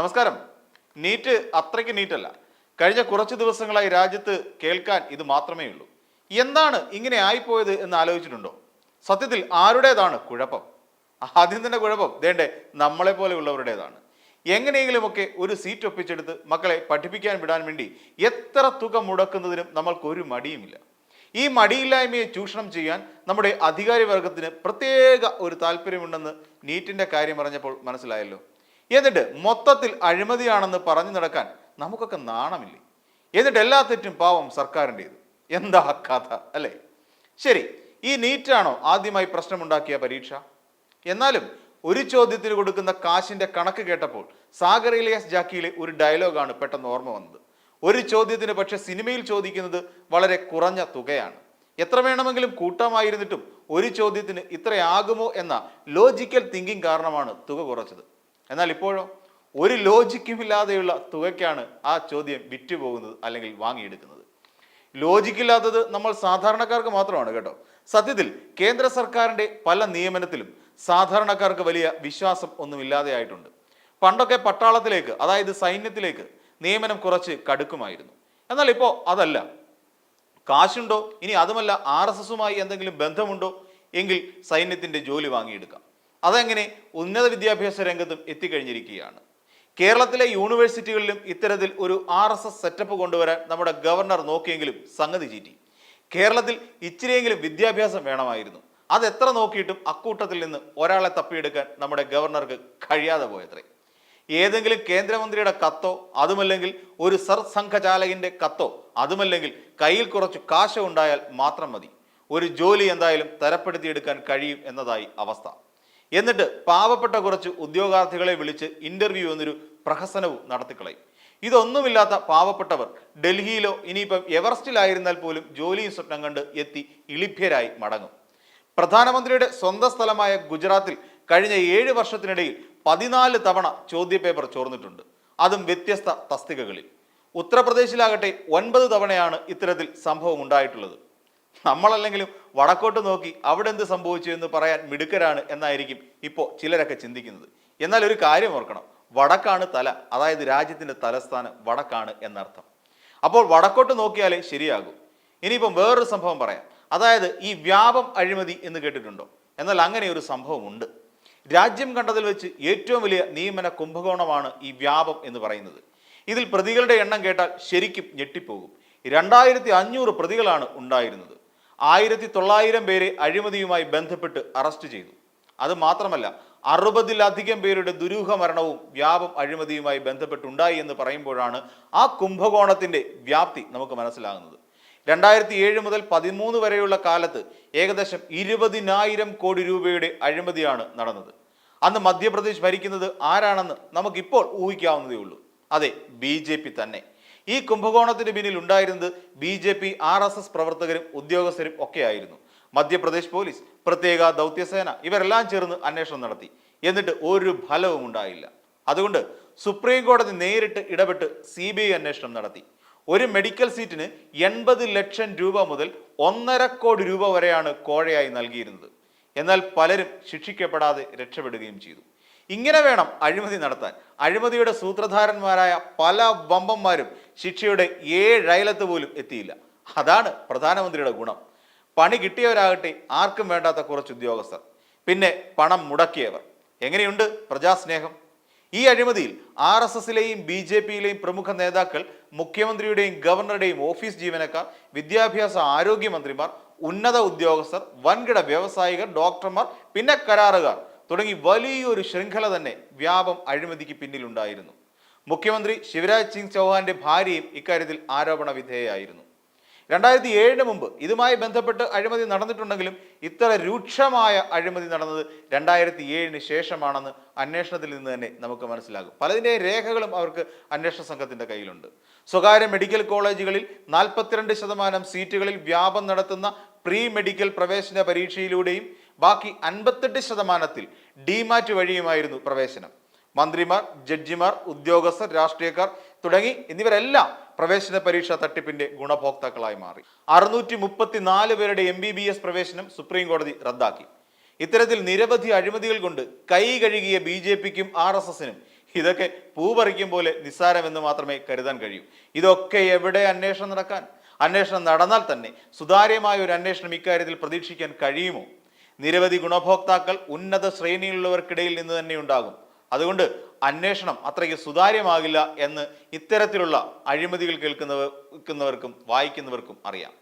നമസ്കാരം. നീറ്റ് അത്രയ്ക്ക് നീറ്റല്ല. കഴിഞ്ഞ കുറച്ച് ദിവസങ്ങളായി രാജ്യത്ത് കേൾക്കാൻ ഇത് മാത്രമേ ഉള്ളൂ. എന്താണ് ഇങ്ങനെ ആയിപ്പോയത് എന്ന് ആലോചിച്ചിട്ടുണ്ടോ? സത്യത്തിൽ ആരുടേതാണ് കുഴപ്പം? ആദ്യം തന്നെ കുഴപ്പം ദേണ്ടേ നമ്മളെ പോലെയുള്ളവരുടേതാണ് എങ്ങനെയെങ്കിലുമൊക്കെ ഒരു സീറ്റ് ഒപ്പിച്ചെടുത്ത് മക്കളെ പഠിപ്പിക്കാൻ വിടാൻ വേണ്ടി എത്ര തുക മുടക്കുന്നതിനും നമ്മൾക്കൊരു മടിയുമില്ല. ഈ മടിയില്ലായ്മയെ ചൂഷണം ചെയ്യാൻ നമ്മുടെ അധികാരി വർഗത്തിന് പ്രത്യേക ഒരു താല്പര്യമുണ്ടെന്ന് നീറ്റിന്റെ കാര്യം പറഞ്ഞപ്പോൾ മനസ്സിലായല്ലോ. എന്നിട്ട് മൊത്തത്തിൽ അഴിമതിയാണെന്ന് പറഞ്ഞു നടക്കാൻ നമുക്കൊക്കെ നാണമില്ലേ? എന്നിട്ട് എല്ലാ തെറ്റും പാവം സർക്കാരിന്റെത്. എന്താ കഥ അല്ലേ? ശരി ഈ നീറ്റാണോ ആദ്യമായി പ്രശ്നമുണ്ടാക്കിയ പരീക്ഷ? എന്നാലും ഒരു ചോദ്യത്തിൽ കൊടുക്കുന്ന കാശിന്റെ കണക്ക് കേട്ടപ്പോൾ സാഗർ ഇലിയാസ് ജാക്കിയിലെ ഒരു ഡയലോഗാണ് പെട്ടെന്ന് ഓർമ്മ വന്നത്. ഒരു ചോദ്യത്തിന് പക്ഷെ സിനിമയിൽ ചോദിക്കുന്നത് വളരെ കുറഞ്ഞ തുകയാണ്. എത്ര വേണമെങ്കിലും കൂട്ടമായിരുന്നിട്ടും ഒരു ചോദ്യത്തിന് ഇത്രയാകുമോ എന്ന ലോജിക്കൽ തിങ്കിങ് കാരണമാണ് തുക കുറച്ചത്. എന്നാൽ ഇപ്പോഴോ ഒരു ലോജിക്കുമില്ലാതെയുള്ള തുകയ്ക്കാണ് ആ ചോദ്യം വിറ്റുപോകുന്നത് അല്ലെങ്കിൽ വാങ്ങിയെടുക്കുന്നത്. ലോജിക്കില്ലാത്തത് നമ്മൾ സാധാരണക്കാർക്ക് മാത്രമാണ് കേട്ടോ. സത്യത്തിൽ കേന്ദ്ര സർക്കാരിന്റെ പല നിയമനത്തിലും സാധാരണക്കാർക്ക് വലിയ വിശ്വാസം ഒന്നുമില്ലാതെ ആയിട്ടുണ്ട്. പണ്ടൊക്കെ പട്ടാളത്തിലേക്ക് അതായത് സൈന്യത്തിലേക്ക് നിയമനം കുറച്ച് കടുക്കുമായിരുന്നു. എന്നാൽ ഇപ്പോൾ അതല്ല. കാശുണ്ടോ? ഇനി അതുമല്ല ആർ എസ് എസുമായി എന്തെങ്കിലും ബന്ധമുണ്ടോ? എങ്കിൽ സൈന്യത്തിന്റെ ജോലി വാങ്ങിയെടുക്കാം. അതെങ്ങനെ ഉന്നത വിദ്യാഭ്യാസ രംഗത്തും എത്തിക്കഴിഞ്ഞിരിക്കുകയാണ്. കേരളത്തിലെ യൂണിവേഴ്സിറ്റികളിലും ഇത്തരത്തിൽ ഒരു ആർ എസ് എസ് സെറ്റപ്പ് കൊണ്ടുവരാൻ നമ്മുടെ ഗവർണർ നോക്കിയെങ്കിലും സംഗതി ചീറ്റി. കേരളത്തിൽ ഇച്ചിരിയെങ്കിലും വിദ്യാഭ്യാസം വേണമായിരുന്നു. അത് എത്ര നോക്കിയിട്ടും അക്കൂട്ടത്തിൽ നിന്ന് ഒരാളെ തപ്പിയെടുക്കാൻ നമ്മുടെ ഗവർണർക്ക് കഴിയാതെ പോയത്രേ. ഏതെങ്കിലും കേന്ദ്രമന്ത്രിയുടെ കത്തോ അതുമല്ലെങ്കിൽ ഒരു സർസംഘചാലകിന്റെ കത്തോ അതുമല്ലെങ്കിൽ കയ്യിൽ കുറച്ച് കാശുണ്ടായാൽ മാത്രം മതി. ഒരു ജോലി എന്തായാലും തരപ്പെടുത്തിയെടുക്കാൻ കഴിയും എന്നതായി അവസ്ഥ. എന്നിട്ട് പാവപ്പെട്ട കുറച്ച് ഉദ്യോഗാർത്ഥികളെ വിളിച്ച് ഇന്റർവ്യൂ എന്നൊരു പ്രഹസനവും നടത്തിക്കളയും. ഇതൊന്നുമില്ലാത്ത പാവപ്പെട്ടവർ ഡൽഹിയിലോ ഇനിയിപ്പം എവറസ്റ്റിലായിരുന്നാൽ പോലും ജോലിയും സ്വപ്നം കണ്ട് എത്തി ഇളിഭ്യരായി മടങ്ങും. പ്രധാനമന്ത്രിയുടെ സ്വന്തം സ്ഥലമായ ഗുജറാത്തിൽ കഴിഞ്ഞ ഏഴ് വർഷത്തിനിടയിൽ പതിനാല് തവണ ചോദ്യപേപ്പർ ചോർന്നിട്ടുണ്ട്. അതും വ്യത്യസ്ത തസ്തികകളിൽ. ഉത്തർപ്രദേശിലാകട്ടെ ഒൻപത് തവണയാണ് ഇത്തരത്തിൽ സംഭവം ഉണ്ടായിട്ടുള്ളത്. നമ്മളല്ലെങ്കിലും വടക്കോട്ട് നോക്കി അവിടെ എന്ത് സംഭവിച്ചു എന്ന് പറയാൻ മിടുക്കരാണ് എന്നായിരിക്കും ഇപ്പോൾ ചിലരൊക്കെ ചിന്തിക്കുന്നത്. എന്നാൽ ഒരു കാര്യം ഓർക്കണം. വടക്കാണ് തല അതായത് രാജ്യത്തിന്റെ തലസ്ഥാനം വടക്കാണ് എന്നർത്ഥം. അപ്പോൾ വടക്കോട്ട് നോക്കിയാലേ ശരിയാകൂ. ഇനിയിപ്പം വേറൊരു സംഭവം പറയാം. അതായത് ഈ വ്യാപം അഴിമതി എന്ന് കേട്ടിട്ടുണ്ടോ? എന്നാൽ അങ്ങനെ ഒരു സംഭവമുണ്ട്. രാജ്യം കണ്ടതിൽ വെച്ച് ഏറ്റവും വലിയ നിയമന കുംഭകോണമാണ് ഈ വ്യാപം എന്ന് പറയുന്നത്. ഇതിൽ പ്രതികളുടെ എണ്ണം കേട്ടാൽ ശരിക്കും ഞെട്ടിപ്പോകും. രണ്ടായിരത്തി അഞ്ഞൂറ് പ്രതികളാണ് ഉണ്ടായിരുന്നത്. ആയിരത്തി തൊള്ളായിരം പേരെ അഴിമതിയുമായി ബന്ധപ്പെട്ട് അറസ്റ്റ് ചെയ്തു. അത് മാത്രമല്ല അറുപതിലധികം പേരുടെ ദുരൂഹ മരണവും വ്യാപം അഴിമതിയുമായി ബന്ധപ്പെട്ടുണ്ടായി എന്ന് പറയുമ്പോഴാണ് ആ കുംഭകോണത്തിന്റെ വ്യാപ്തി നമുക്ക് മനസ്സിലാകുന്നത്. രണ്ടായിരത്തി ഏഴ് മുതൽ പതിമൂന്ന് വരെയുള്ള കാലത്ത് ഏകദേശം ഇരുപതിനായിരം കോടി രൂപയുടെ അഴിമതിയാണ് നടന്നത്. അന്ന് മധ്യപ്രദേശ് ഭരിക്കുന്നത് ആരാണെന്ന് നമുക്കിപ്പോൾ ഊഹിക്കാവുന്നതേ ഉള്ളൂ അതെ ബി തന്നെ. ഈ കുംഭകോണത്തിന് പിന്നിൽ ഉണ്ടായിരുന്നത് B J P R S S പ്രവർത്തകരും ഉദ്യോഗസ്ഥരും ഒക്കെയായിരുന്നു. മധ്യപ്രദേശ് പോലീസ് പ്രത്യേക ദൗത്യസേന ഇവരെല്ലാം ചേർന്ന് അന്വേഷണം നടത്തി. എന്നിട്ട് ഒരു ഫലവും ഉണ്ടായില്ല. അതുകൊണ്ട് സുപ്രീം കോടതി നേരിട്ട് ഇടപെട്ട് സി ബി ഐ അന്വേഷണം നടത്തി. ഒരു മെഡിക്കൽ സീറ്റിന് എൺപത് ലക്ഷം രൂപ മുതൽ ഒന്നര കോടി രൂപ വരെയാണ് കോഴയായി നൽകിയിരുന്നത്. എന്നാൽ പലരും ശിക്ഷിക്കപ്പെടാതെ രക്ഷപ്പെടുകയും ചെയ്തു. ഇങ്ങനെ വേണം അഴിമതി നടത്താൻ. അഴിമതിയുടെ സൂത്രധാരന്മാരായ പല വമ്പന്മാരും ശിക്ഷയുടെ ഏഴയലത്ത് പോലും എത്തിയില്ല. അതാണ് പ്രധാനമന്ത്രിയുടെ ഗുണം. പണി കിട്ടിയവരാകട്ടെ ആർക്കും വേണ്ടാത്ത കുറച്ച് ഉദ്യോഗസ്ഥർ. പിന്നെ പണം മുടക്കിയവർ. എങ്ങനെയുണ്ട് പ്രജാസ്നേഹം? ഈ അഴിമതിയിൽ ആർ എസ് എസിലെയും ബി ജെ പിയിലെയും പ്രമുഖ നേതാക്കൾ മുഖ്യമന്ത്രിയുടെയും ഗവർണറുടെയും ഓഫീസ് ജീവനക്കാർ വിദ്യാഭ്യാസ ആരോഗ്യമന്ത്രിമാർ ഉന്നത ഉദ്യോഗസ്ഥർ വൻകിട വ്യവസായികർ ഡോക്ടർമാർ പിന്നെ കരാറുകാർ. തുടങ്ങി വലിയൊരു ശൃംഖല തന്നെ വ്യാപം അഴിമതിക്ക് പിന്നിലുണ്ടായിരുന്നു. മുഖ്യമന്ത്രി ശിവരാജ് സിംഗ് ചൗഹാന്റെ ഭാര്യയും ഇക്കാര്യത്തിൽ ആരോപണ വിധേയായിരുന്നു രണ്ടായിരത്തി ഏഴിന് മുമ്പ് ഇതുമായി ബന്ധപ്പെട്ട് അഴിമതി നടന്നിട്ടുണ്ടെങ്കിലും ഇത്ര രൂക്ഷമായ അഴിമതി നടന്നത് രണ്ടായിരത്തി ഏഴിന് ശേഷമാണെന്ന് അന്വേഷണത്തിൽ നിന്ന് തന്നെ നമുക്ക് മനസ്സിലാകും. പലതിന്റെ രേഖകളും അവർക്ക് അന്വേഷണ സംഘത്തിന്റെ കയ്യിലുണ്ട്. സ്വകാര്യ മെഡിക്കൽ കോളേജുകളിൽ നാൽപ്പത്തിരണ്ട് ശതമാനം സീറ്റുകളിൽ വ്യാപം നടത്തുന്ന പ്രീ മെഡിക്കൽ പ്രവേശന പരീക്ഷയിലൂടെയും ബാക്കി അൻപത്തെട്ട് ശതമാനത്തിൽ ഡിമാറ്റ് വഴിയുമായിരുന്നു പ്രവേശനം. മന്ത്രിമാർ ജഡ്ജിമാർ ഉദ്യോഗസ്ഥർ രാഷ്ട്രീയക്കാർ തുടങ്ങി എന്നിവരെല്ലാം പ്രവേശന പരീക്ഷാ തട്ടിപ്പിന്റെ ഗുണഭോക്താക്കളായി മാറി. അറുന്നൂറ്റി മുപ്പത്തിനാല് പേരുടെ എം ബി ബി എസ് പ്രവേശനം സുപ്രീം കോടതി റദ്ദാക്കി. ഇത്തരത്തിൽ നിരവധി അഴിമതികൾ കൊണ്ട് കൈ കഴുകിയ ബി ജെ പിക്കും ആർ എസ് എസിനും ഇതൊക്കെ പൂപറിക്കും പോലെ നിസ്സാരമെന്ന് മാത്രമേ കരുതാൻ കഴിയൂ. ഇതൊക്കെ എവിടെ അന്വേഷണം നടക്കാൻ? അന്വേഷണം നടന്നാൽ തന്നെ സുതാര്യമായ ഒരു അന്വേഷണം ഇക്കാര്യത്തിൽ പ്രതീക്ഷിക്കാൻ കഴിയുമോ? നിരവധി ഗുണഭോക്താക്കൾ ഉന്നത ശ്രേണിയിലുള്ളവർക്കിടയിൽ നിന്ന് തന്നെ ഉണ്ടാകും. അതുകൊണ്ട് അന്വേഷണം അത്രയ്ക്ക് സുതാര്യമാകില്ല എന്ന് ഇത്തരത്തിലുള്ള അഴിമതികൾ കേൾക്കുന്നവർ കേൾക്കുന്നവർക്കും വായിക്കുന്നവർക്കും അറിയാം.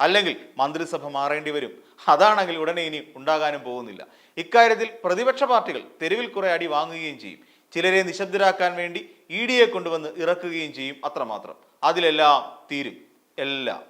അല്ലെങ്കിൽ മന്ത്രിസഭ മാറേണ്ടി വരും. അതാണെങ്കിൽ ഉടനെ ഇനി ഉണ്ടാകാനും പോകുന്നില്ല. ഇക്കാര്യത്തിൽ പ്രതിപക്ഷ പാർട്ടികൾ തെരുവിൽ കുറെ അടി വാങ്ങുകയും ചെയ്യും. ചിലരെ നിശബ്ദരാക്കാൻ വേണ്ടി ഇ ഡിയെ കൊണ്ടുവന്ന് ഇറക്കുകയും ചെയ്യും അത്രമാത്രം. അതിലെല്ലാം തീരും. എല്ലാം.